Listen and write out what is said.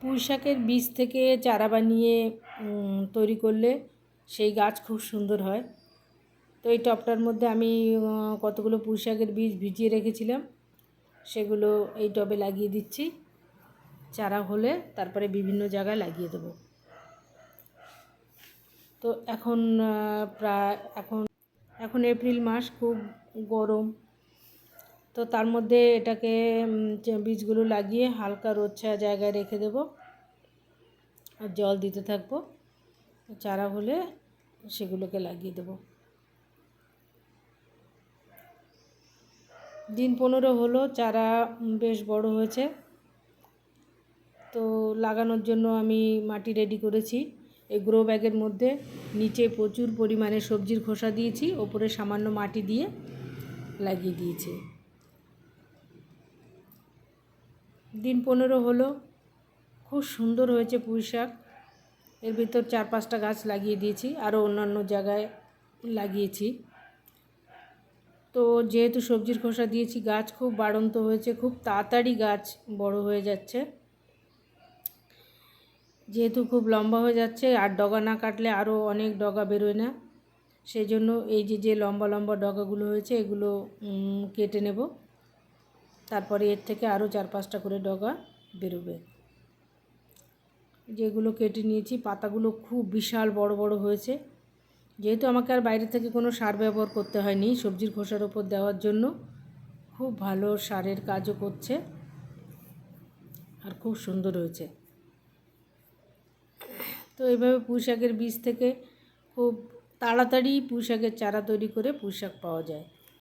পুঁই শাকের বীজ থেকে চারা বানিয়ে তৈরি করলে সেই গাছ খুব সুন্দর হয়। তো এই টবটার মধ্যে আমি কতগুলো পুঁই শাকের বীজ ভিজিয়ে রেখেছিলাম, সেগুলো এই টবে লাগিয়ে দিচ্ছি। চারা হলে তারপরে বিভিন্ন জায়গায় লাগিয়ে দেবো। তো এখন প্রায় এখন এখন এপ্রিল মাস, খুব গরম। তো তার মধ্যে এটাকে বীজগুলো লাগিয়ে হালকা রোদ ছায়া জায়গায় রেখে দেবো আর জল দিতে থাকব। চারা হলে সেগুলোকে লাগিয়ে দেবো। দিন পনেরো হলো, চারা বেশ বড় হয়েছে। তো লাগানোর জন্য আমি মাটি রেডি করেছি। এই গ্রো ব্যাগের মধ্যে নিচে প্রচুর পরিমাণে সবজির খোসা দিয়েছি, ওপরে সামান্য মাটি দিয়ে লাগিয়ে দিয়েছি। দিন পনেরো হলো। খুব সুন্দর হয়েছে পুঁই শাক। এর ভিতর চার পাঁচটা গাছ লাগিয়ে দিয়েছি, আরও অন্যান্য জায়গায় লাগিয়েছি। তো যেহেতু সবজির খোসা দিয়েছি, গাছ খুব বাড়ন্ত হয়েছে, খুব তাড়াতাড়ি গাছ বড় হয়ে যাচ্ছে। যেহেতু খুব লম্বা হয়ে যাচ্ছে, আর ডগা না কাটলে আরও অনেক ডগা বেরোয় না। সেই জন্য এই যে যে লম্বা লম্বা ডগাগুলো হয়েছে, এগুলো কেটে নেব। তারপরে এর থেকে আরও চার পাঁচটা করে ডগা বেরোবে। যেগুলো কেটে নিয়েছি, পাতাগুলো খুব বিশাল বড় বড় হয়েছে। যেহেতু আমাকে আর বাইরে থেকে কোনো সার ব্যবহার করতে হয়নি, সবজির খোসার ওপর দেওয়ার জন্য খুব ভালো সারের কাজও করছে আর খুব সুন্দর হয়েছে। তো এইভাবে পুঁইশাকের বীজ থেকে খুব তাড়াতাড়ি পুঁইশাকের চারা তৈরি করে পুঁইশাক পাওয়া যায়।